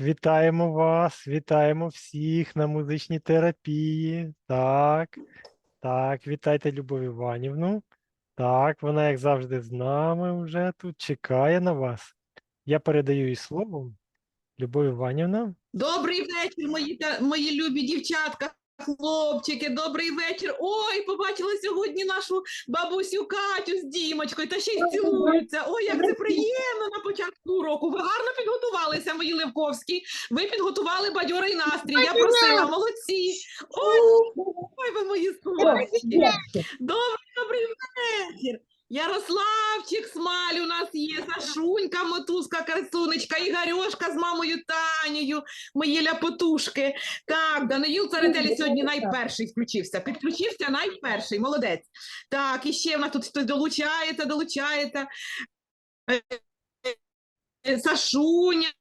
Вітаємо вас, вітаємо всіх на музичній терапії. Так, так, вітайте Любов Іванівну. Так, вона, як завжди, з нами вже тут чекає на вас. Я передаю їй слово. Любов Іванівна. Добрий вечір, мої, мої любі дівчатка, хлопчики, добрий вечір. Ой, побачила сьогодні нашу бабусю Катю з Дімочкою, та ще й цілуються. Ой, як це приємно на початку уроку. Ви гарно підготувалися, мої Левковські. Ви підготували бадьорий настрій. Я просила, молодці. Ой, ой, ви мої солодкі. Добрий, добрий вечір. Ярославчик Смаль у нас є, Сашунька, Мотузка, Красунечка, Ігорьошка з мамою Танією, мої ляпотушки. Так, Даниїл Царетелі сьогодні найперший включився. Підключився найперший, молодець. Так, і ще в нас тут хтось долучається, долучається. Е, Сашуня.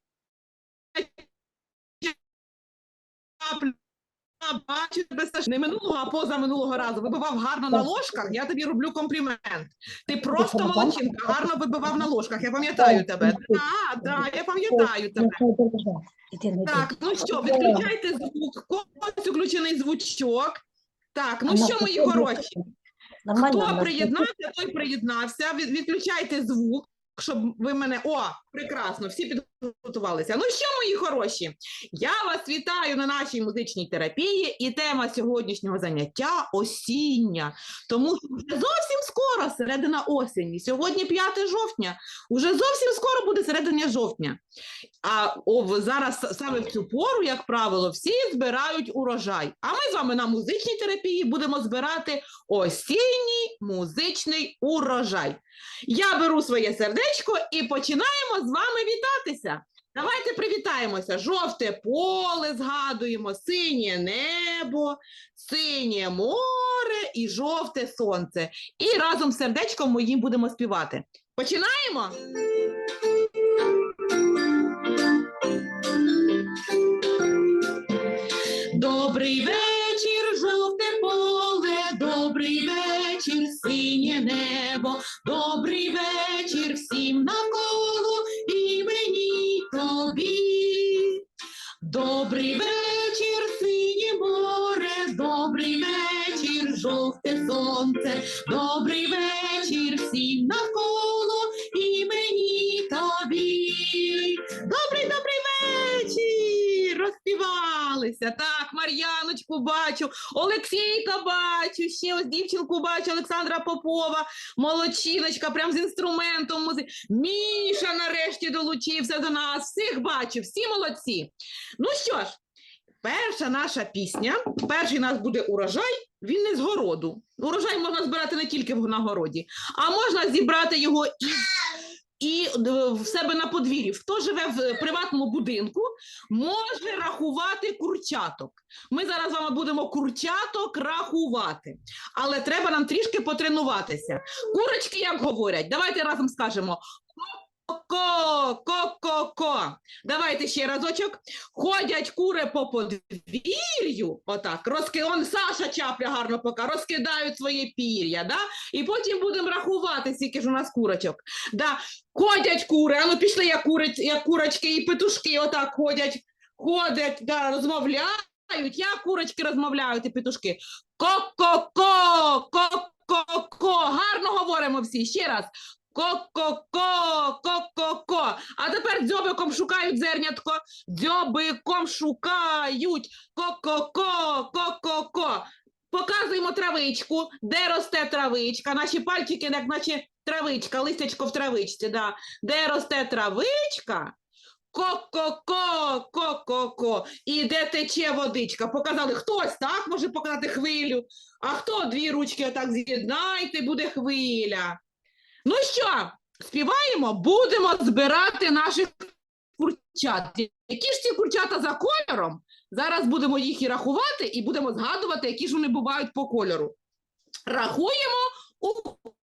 Бачу Саш, не минулого, а позаминулого разу. Вибивав гарно на ложках. Я тобі роблю комплімент. Ти просто молодчинка, гарно вибивав на ложках. Я пам'ятаю тебе. Так, так, я пам'ятаю тебе. Так, ну що, відключайте звук. Когось включений звучок. Так, ну що, мої хороші? Хто приєднався, той приєднався. Відключайте звук, щоб ви мене. О, прекрасно, всі підготувалися. Ну що, мої хороші? Я вас вітаю на нашій музичній терапії, і тема сьогоднішнього заняття осіння. Тому що вже зовсім скоро середина осені. Сьогодні 5 жовтня. Уже зовсім скоро буде середина жовтня. А о, зараз саме в цю пору, як правило, всі збирають урожай. А ми з вами на музичній терапії будемо збирати осінній музичний урожай. Я беру своє сердечко і починаємо з вами вітатися. Давайте привітаємося. Жовте поле згадуємо, синє небо, синє море і жовте сонце. І разом з сердечком моїм будемо співати. Починаємо? Добрий вечір, жовте поле, добрий вечір, синє небо, добрий вечір всім навколо тобі. Добрий вечір, синє море, добрий вечір, жовте сонце, добрий бачу, Олексійка бачу, ще ось дівчинку бачу, Олександра Попова, молодчиночка, прям з інструментом музики. Міша нарешті долучився до нас. Всіх бачу, всі молодці. Ну що ж, перша наша пісня, перший нас буде урожай, він не з городу. Урожай можна збирати не тільки в- на городі, а можна зібрати його і, і в себе на подвір'ї. Хто живе в приватному будинку, може рахувати курчаток. Ми зараз з вами будемо курчаток рахувати, але треба нам трішки потренуватися. Курочки як говорять? Давайте разом скажемо. Ко, ко, ко, ко. Давайте ще разочок. Ходять кури по подвір'ю, отак, розки... он Саша Чапля гарно пока, розкидають своє пір'я, да? і потім будемо рахувати, скільки ж у нас курочок. Да? Ходять кури, а ну пішли як, кури... як курочки і петушки, отак ходять, ходять, да, розмовляють, як курочки розмовляють і петушки. Ко-ко-ко, ко-ко-ко. Гарно говоримо всі, ще раз. Ко-ко-ко, ко-ко-ко. А тепер дзьобиком шукають зернятко. Дзьобиком шукають. Ко-ко-ко, ко-ко-ко. Показуємо травичку, де росте травичка. Наші пальчики, як наче травичка, листячко в травичці. Да. Де росте травичка? Ко-ко-ко, ко-ко-ко. І де тече водичка. Показали хтось, так, може показати хвилю. А хто дві ручки отак з'єднайте, буде хвиля. Ну що, співаємо, будемо збирати наших курчат. Які ж ці курчата за кольором? Зараз будемо їх і рахувати, і будемо згадувати, які ж вони бувають по кольору. Рахуємо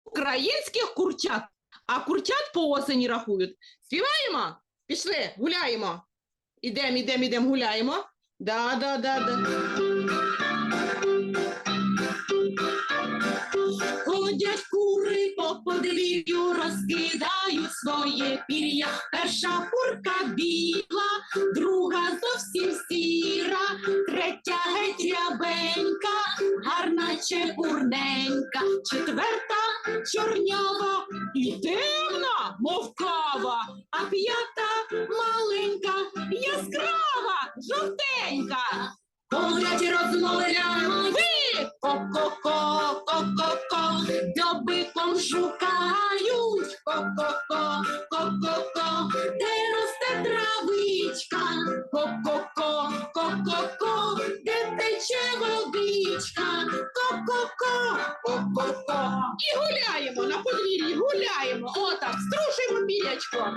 українських курчат, а курчат по осені рахують. Співаємо? Пішли, гуляємо. Ідемо, ідемо, ідемо, гуляємо. Да, да, да, да. Ходять подвір'ю розкидають своє пір'я. Перша курка біла, друга зовсім сіра, третя геть рябенька, гарна чепурненька, четверта чорнява і темна, мов кава, а п'ята маленька, яскрава, жовтенька. Ходять розмовляють, ви ко-ко-ко, ко-ко-ко, добиком шукають, ко-ко-ко, ко-ко-ко, де росте травичка, ко-ко-ко, ко-ко-ко, де тече водичка, ко-ко-ко, ко-ко-ко. І гуляємо на подвір'ї, гуляємо, отак, струшуємо пірячко.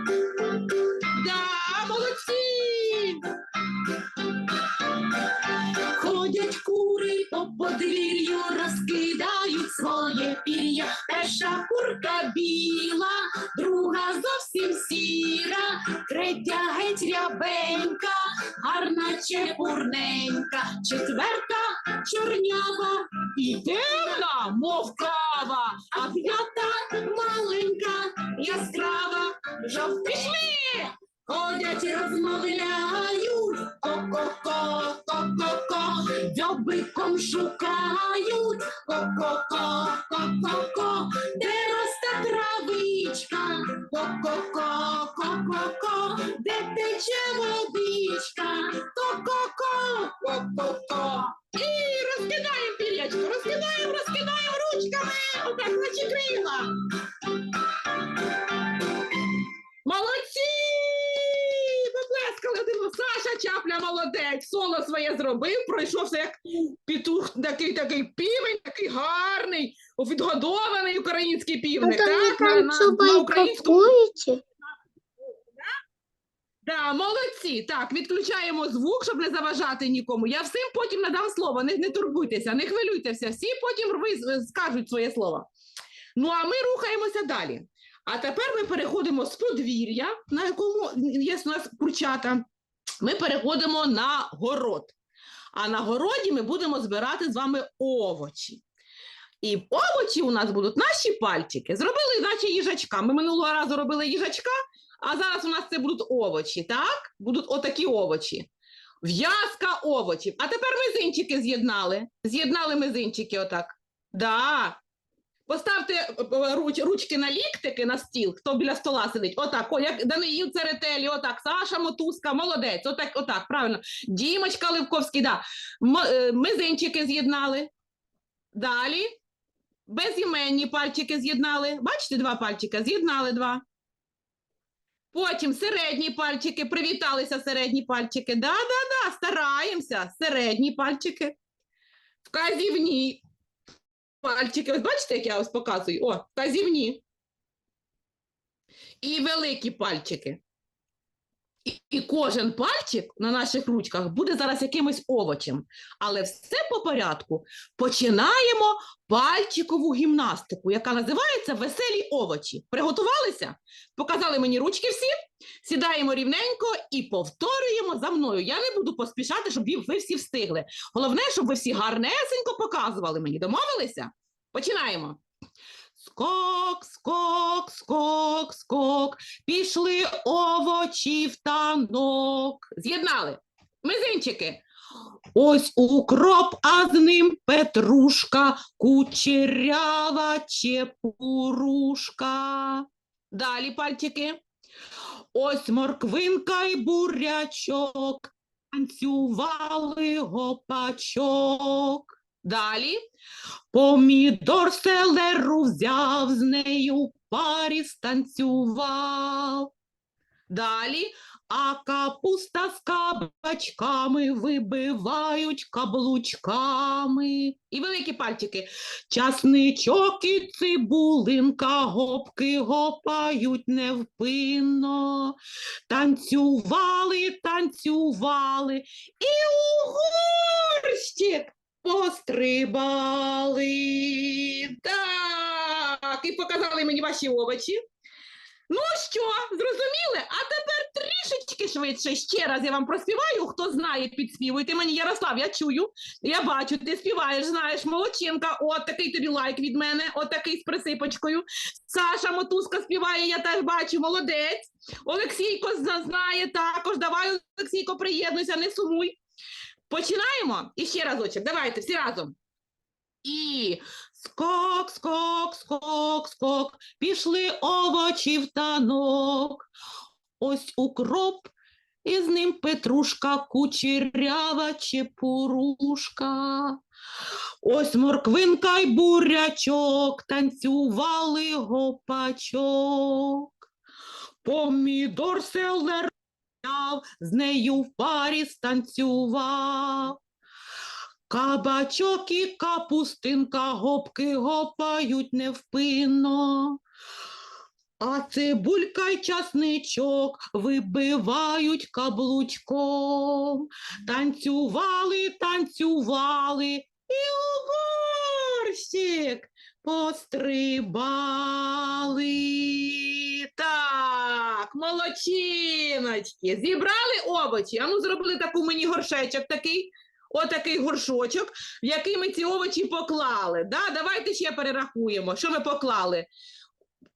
Перша курка біла, друга зовсім сіра, третя геть рябенька, гарна чепурненька, четверта чорнява і темна, мов кава, а п'ята маленька, яскрава, жов Ходять, розмовляють, ко-ко-ко, ко-ко-ко, дьобиком шукають, ко-ко-ко, ко-ко-ко, де росте травичка, ко-ко-ко, відгодований український півник. Это так? На, на, на українському. Да, молодці. Так, відключаємо звук, щоб не заважати нікому. Я всім потім надам слово. Не, не турбуйтеся, не хвилюйтеся. Всі потім ви скажуть своє слово. Ну а ми рухаємося далі. А тепер ми переходимо з подвір'я, на якому є у нас курчата. Ми переходимо на город. А на городі ми будемо збирати з вами овочі. І овочі у нас будуть наші пальчики. Зробили, наче їжачка. Ми минулого разу робили їжачка, а зараз у нас це будуть овочі, так? Будуть отакі овочі. В'язка овочів. А тепер мизинчики з'єднали. З'єднали мизинчики отак. Да. Поставте е, е, руч, ручки на ліктики на стіл, хто біля стола сидить. Отак, о, як Даниїл Церетелі, отак, Саша Мотузка, молодець, отак, отак, правильно. Дімочка Левковський, да. М, е, мизинчики з'єднали. Далі. Безіменні пальчики з'єднали. Бачите, два пальчика? З'єднали два. Потім середні пальчики, привіталися середні пальчики. Да, да, да, стараємося. Середні пальчики. Вказівні пальчики. Ось бачите, як я ось показую? О, вказівні. І великі пальчики. І, кожен пальчик на наших ручках буде зараз якимось овочем. Але все по порядку. Починаємо пальчикову гімнастику, яка називається Веселі овочі. Приготувалися? Показали мені ручки всі. Сідаємо рівненько і повторюємо за мною. Я не буду поспішати, щоб ви всі встигли. Головне, щоб ви всі гарнесенько показували мені. Домовилися? Починаємо. Скок, скок, скок, скок, пішли овочі в танок. З'єднали. Мизинчики. Ось укроп, а з ним петрушка, кучерява чепурушка. Далі пальчики. Ось морквинка й бурячок, танцювали гопачок. Далі. Помідор селеру взяв, з нею в парі станцював. Далі. А капуста з кабачками вибивають каблучками. І великі пальчики. Часничок і цибулинка гопки гопають невпинно. Танцювали, танцювали і у пострибали. Так, і показали мені ваші овочі. Ну що, зрозуміли? А тепер трішечки швидше. Ще раз я вам проспіваю. Хто знає, підспівуйте мені. Ярослав, я чую. Я бачу, ти співаєш, знаєш, молодчинка. От такий тобі лайк від мене, от такий з присипочкою. Саша Мотузка співає, я теж бачу, молодець. Олексійко знає також. Давай, Олексійко, приєднуйся, не сумуй. Починаємо? І ще разочок. Давайте всі разом. І скок, скок, скок, скок, пішли овочі в танок. Ось укроп, і з ним петрушка, кучерява чепурушка. Ось морквинка й бурячок, танцювали гопачок. Помідор селер взяв, з нею в парі станцював. Кабачок і капустинка гопки гопають невпинно. А цибулька й часничок вибивають каблучком. Танцювали, танцювали і у горщик пострибали. Так, молодчиночки. Зібрали овочі. А ну зробили таку мені горшечок такий. Отакий горшочок, в який ми ці овочі поклали. Да? Давайте ще перерахуємо, що ми поклали.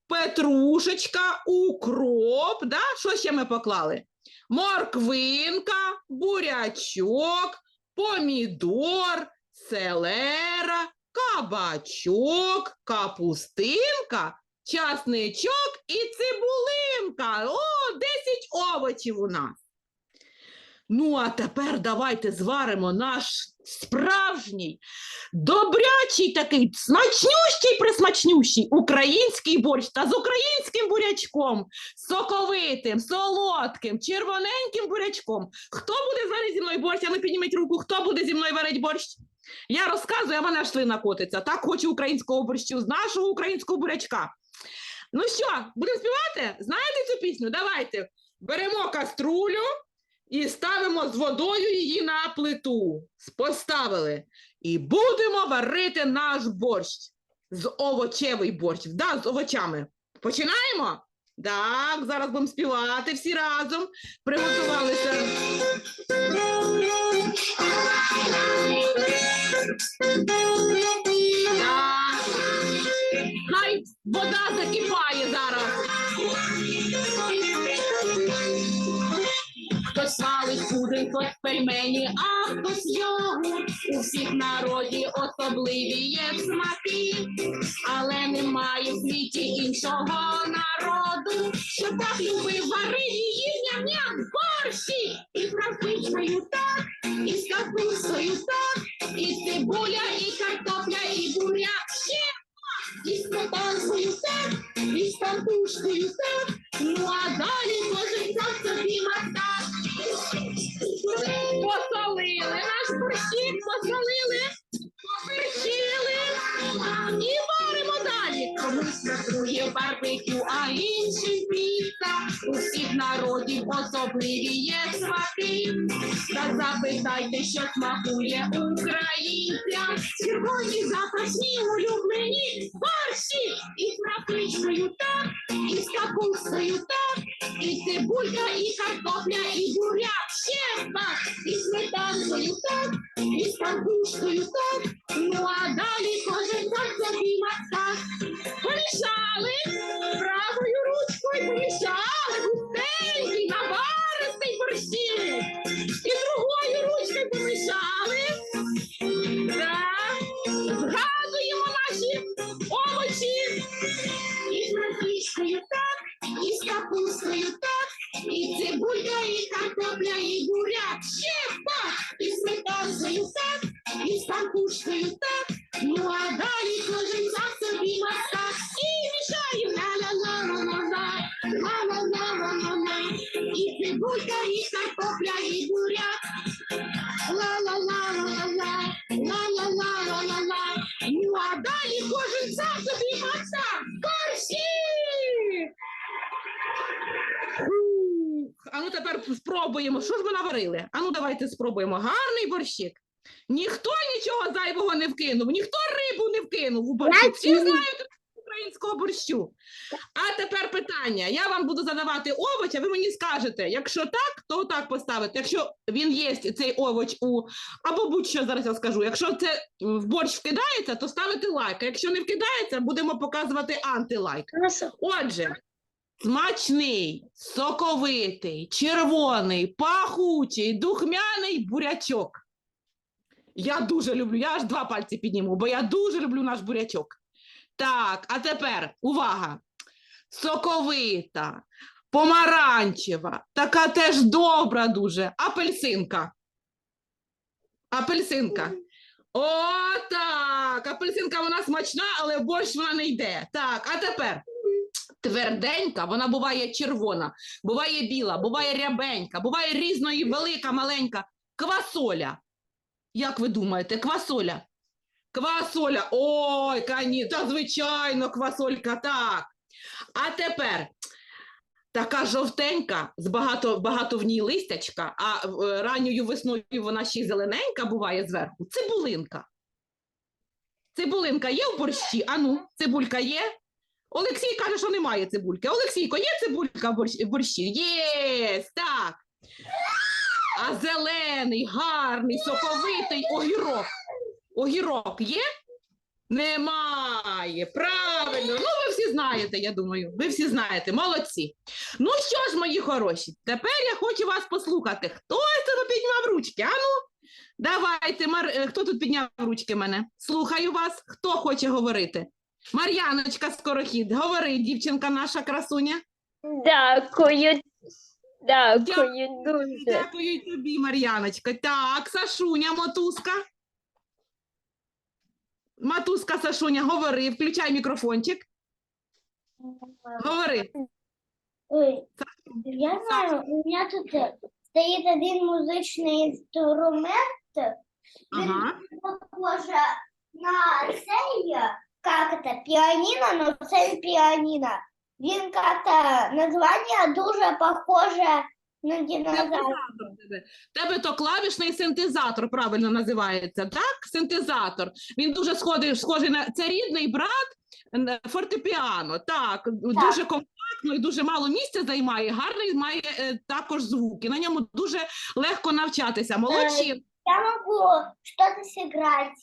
Петрушечка, укроп, да? що ще ми поклали? Морквинка, бурячок, помідор, селера, кабачок, капустинка, часничок і цибулинка. О, 10 овочів у нас. Ну, а тепер давайте зваримо наш справжній, добрячий такий, смачнющий, присмачнющий український борщ та з українським бурячком, соковитим, солодким, червоненьким бурячком. Хто буде зварити зі мною борщ? А ну підніміть руку, хто буде зі мною варити борщ? Я розказую, а мене аж слина котиться. Так хочу українського борщу з нашого українського бурячка. Ну що, будемо співати? Знаєте цю пісню? Давайте беремо каструлю і ставимо з водою її на плиту. Поставили. І будемо варити наш борщ. З овочевий борщ, да, з овочами. Починаємо? Так, зараз будемо співати всі разом. Приготувалися. Вода закипає зараз. Хтось смалить пудинг, хтось пельмені, а хтось йогурт. У всіх народі особливі є смаки, але немає в світі іншого народу, що так любив варив її ням-ням борщі. І капустою так, і з капустою так, і цибуля, і картопля, і буряк картошкою так, ну а далі кожен сам собі мастак. Посолили наш борщик, посолили, поперчили і варимо далі. Комусь смакує барбекю, а іншим піца. У всіх народів особливі є смаки. Та запитайте, що смакує українцям. Червоні запашні улюблені борщі. І з крапичкою так, і з капустою так, і цибулька, і картопля, і буряк. Ще так, і сметанкою так, і з капустою так. Ну а далі кожен так мастак. Ну тепер спробуємо. Що ж ми наварили? А ну давайте спробуємо. Гарний борщик. Ніхто нічого зайвого не вкинув, ніхто рибу не вкинув у борщик. Всі знають українського борщу. А тепер питання. Я вам буду задавати овоч, а ви мені скажете, якщо так, то так поставити. Якщо він є, цей овоч у або будь-що зараз я скажу. Якщо це в борщ вкидається, то ставити лайк. А якщо не вкидається, будемо показувати антилайк. Отже, смачний, соковитий, червоний, пахучий, духмяний бурячок. Я дуже люблю, я аж два пальці підніму, бо я дуже люблю наш бурячок. Так, а тепер увага! Соковита, помаранчева, така теж добра дуже. Апельсинка. Апельсинка. О, так. Апельсинка вона смачна, але борщ вона не йде. Так, а тепер тверденька, вона буває червона, буває біла, буває рябенька, буває різної велика, маленька. Квасоля. Як ви думаєте, квасоля? Квасоля. Ой, кані, та звичайно, квасолька, так. А тепер така жовтенька, з багато, багато в ній листячка, а е, ранньою весною вона ще й зелененька буває зверху. Цибулинка. Цибулинка є в борщі? Ану, цибулька є? Олексій каже, що немає цибульки. Олексійко, є цибулька в борщ- борщі? Є, так. А зелений, гарний, соковитий огірок. Огірок є? Немає. Правильно. Ну, ви всі знаєте, я думаю. Ви всі знаєте, молодці. Ну що ж, мої хороші, тепер я хочу вас послухати. Хтось тут підняв ручки? Ану, давайте, Мар... е, хто тут підняв ручки мене? Слухаю вас. Хто хоче говорити? Мар'яночка Скорохід, говори, дівчинка наша красуня. Дякую. Дякую дуже. Дякую й тобі, Мар'яночка. Так, Сашуня, мотузка. Матузка Сашуня, говори, включай мікрофончик. Говори. Ой, я знаю, у меня тут е, стоїть один музичний інструмент, Ага. похоже на цей, е, как это, піаніно, но це не піаніно. Він как-то названня дуже похоже на динозавр. Тебе. То клавішний синтезатор правильно називається, так? Синтезатор. Він дуже схожий, схожий на це рідний брат е, фортепіано. Так, дуже компактно і дуже мало місця займає. Гарний має е, також звуки. На ньому дуже легко навчатися. Молодці, Я сыграть.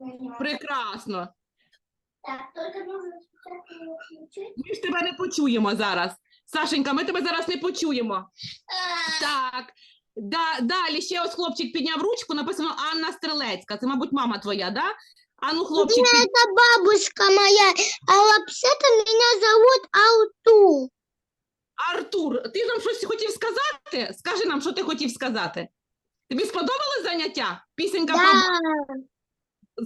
на нем. прекрасно. Так, только нужно спочатку включить. Ми ж тебе не почуємо зараз. Сашенька, ми тебе зараз не почуємо. Так. Да, далі ще ось хлопчик підняв ручку, написано Анна Стрелецька. Це, мабуть, мама твоя, да? Ану, хлопчик, під... Это бабушка моя, а вообще-то меня зовут Алту. Артур, ти нам щось хотів сказати? Скажи нам, що ти хотів сказати. Тобі сподобалось заняття? Пісенька про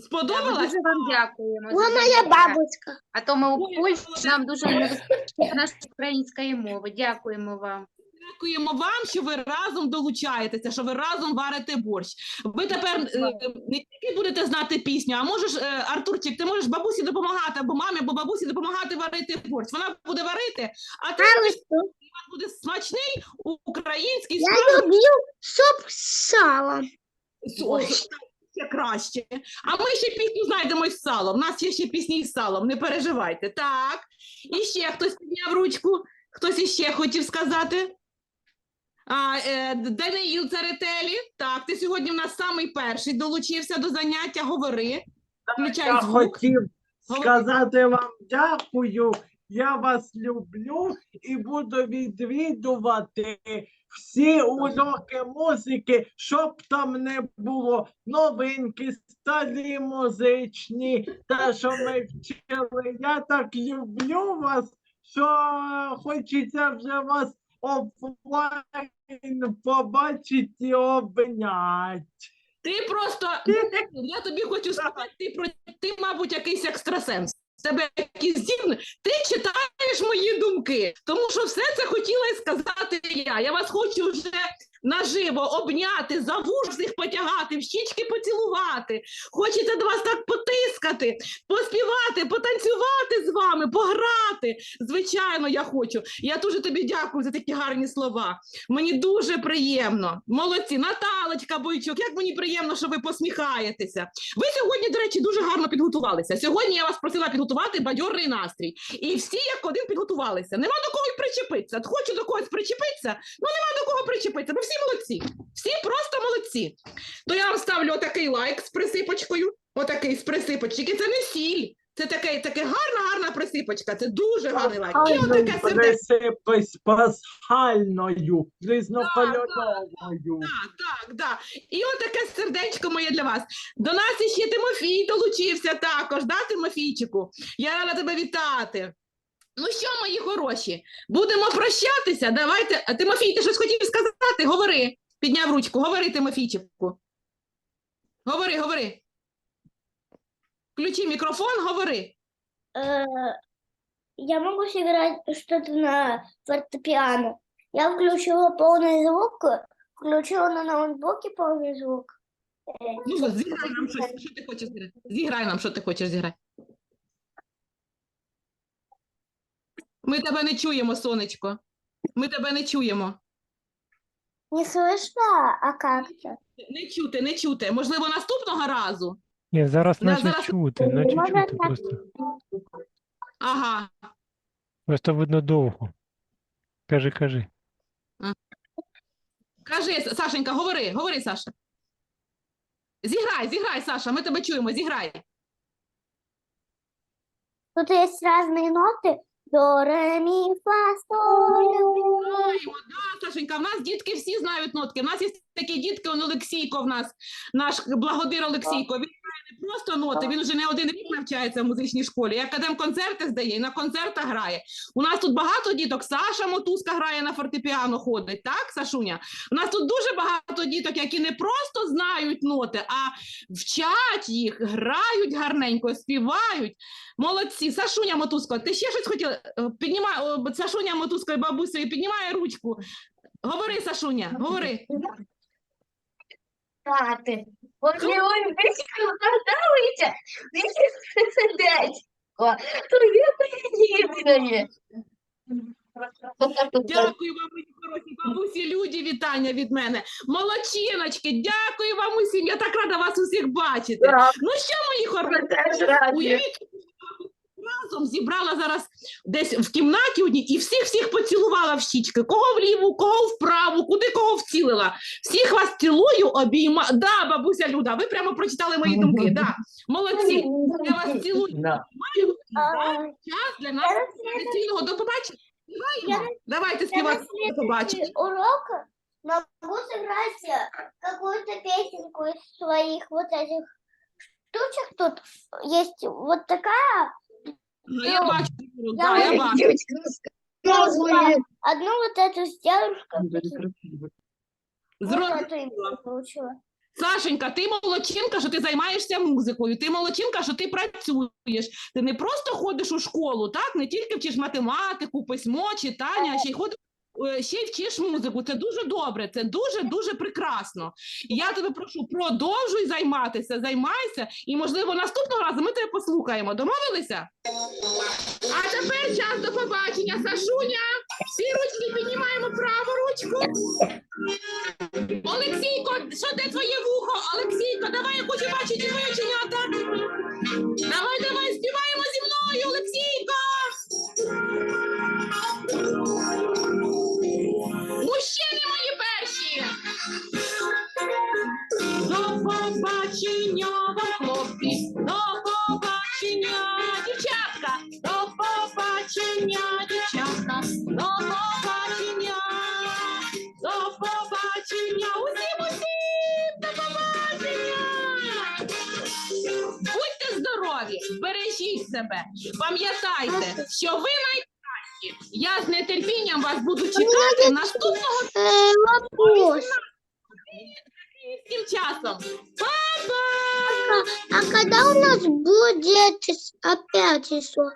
сподобалась? дуже вам дякуємо. за Вона моя заняття. А то ми у Ой, Польщі, молодець. нам дуже не вистачає нашої української мови. Дякуємо вам. Дякуємо вам, що ви разом долучаєтеся, що ви разом варите борщ. Ви тепер е, не тільки будете знати пісню, а можеш, е, Артурчик, ти можеш бабусі допомагати, або мамі, або бабусі допомагати варити борщ. Вона буде варити, а ти будеш- буде смачний український Я люблю суп с салом. Ось, ще краще. А ми ще пісню знайдемо із салом. У нас є ще пісні із салом, не переживайте. Так. І ще хтось підняв ручку, хтось іще хотів сказати. А, е, Даниїл Царетелі. Так, ти сьогодні в нас самий перший долучився до заняття. Говори. Включай Я звук. хотів Говори. сказати вам дякую. Я вас люблю і буду відвідувати всі уроки музики, щоб там не було новинки, старі музичні, та що ми вчили. Я так люблю вас, що хочеться вже вас офлайн побачити і обняти. Ти просто я тобі хочу сказати, ти ти, мабуть, якийсь екстрасенс. Тебе якісь здібні. Ти читаєш мої думки, тому що все це хотіла сказати я. Я вас хочу вже наживо обняти, за вусик потягати, в щічки поцілувати. Хочеться до вас так потискати, поспівати, потанцювати з вами, пограти. Звичайно, я хочу. Я дуже тобі дякую за такі гарні слова. Мені дуже приємно. Молодці, Наталочка Бойчук, як мені приємно, що ви посміхаєтеся. Ви сьогодні, до речі, дуже гарно підготувалися. Сьогодні я вас просила підготувати бадьорний настрій. І всі як один підготувалися. Нема до кого й причепитися. Хочу до когось причепитися, ну нема до кого причепитися. Ви всі молодці. Всі просто молодці. То я вам ставлю отакий лайк з присипочкою. Отакий з присипочки. Це не сіль. Це таке, таке гарна, гарна присипочка. Це дуже гарний лайк. І отаке сердечко. Присипись пасхальною, різнокольоровою. Так, так, так. І отаке сердечко моє для вас. До нас іще Тимофій долучився також, да, Тимофійчику? Я рада тебе вітати. Ну що, мої хороші, будемо прощатися. Давайте. А, Тимофій, ти щось хотів сказати? Говори. Підняв ручку. Говори, Тимофійчику. Говори, говори. Включи мікрофон, говори. Э, я могу сыграть что-то на фортепиано. Я включила полный звук, включила на ноутбуке полный звук. Э, Ну, зіграй нам щось. Що ти хочеш зіграти? Зіграй нам, що ти хочеш зіграти. Ми тебе не чуємо, сонечко. Ми тебе не чуємо. Не слышно, а как-то? Не чути, не чути. Можливо, наступного разу. Ні, зараз Да, наче зараз- чути, наче Можна чути так? просто. Ага. Просто видно довго. Кажи, кажи. Кажи, Сашенька, говори, говори, Саша. Зіграй, зіграй, Саша, ми тебе чуємо, зіграй. Тут есть разные ноты. до, ре, ми, фа, Сашенька, в нас дітки всі знають нотки. В нас є такі дітки, он Олексійко в нас, наш благодир Олексійко. Він просто ноти, він вже не один рік навчається в музичній школі. Як академ концерти здає, і на концертах грає. У нас тут багато діток. Саша Мотузка грає на фортепіано, ходить, так, Сашуня? У нас тут дуже багато діток, які не просто знають ноти, а вчать їх, грають гарненько, співають. Молодці. Сашуня Мотузко, ти ще щось хотіла? Е, Піднімай, Сашуня Мотузко і бабусею, піднімає ручку. Говори, Сашуня, говори. Тати. От не олімпійська сидять. приємне. Дякую вам, мої хороші бабусі, люди, вітання від мене. Молодчиночки, дякую вам усім. Я так рада вас усіх бачити. Ну що, мої хороші, уявіть, разом зібрала зараз десь в кімнаті одній і всіх всіх поцілувала в щічки. Кого вліву, кого вправу, куди кого вцілила. Всіх вас цілую, обійма. Да, бабуся Люда, ви прямо прочитали мої думки. Да. Молодці. Я вас цілую. Да. Маю А, час для Я нас на след- традиційного до побачення. Співаємо. Давайте я на співати до следующий побачення. урок могу сыграть э, какую-то песенку из своих вот этих штучек. Тут есть вот такая, Ну, Я бачу, я да, я можу- бачу. Дівчинка, розказує. одну вот эту сделаю, вот Зро- эту им выучила. Сашенька, ти молодчинка, що ти займаєшся музикою. Ти молодчинка, що ти працюєш. Ти не просто ходиш у школу, так? Не тільки вчиш математику, письмо, читання, а ще й ходиш. е, Ще й вчиш музику, це дуже добре, це дуже дуже прекрасно. Я тебе прошу, продовжуй займатися, займайся, і можливо наступного разу ми тебе послухаємо. Домовилися? А тепер час до побачення, Сашуня. наступного Лапусь. Ким часом. Папа! А когда у нас будет опять а еще?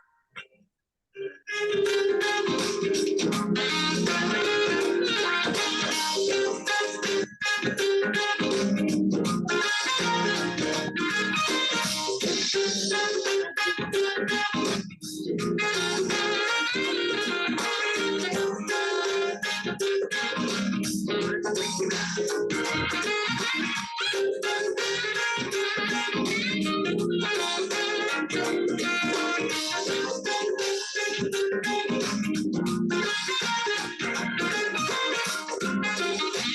Thank you.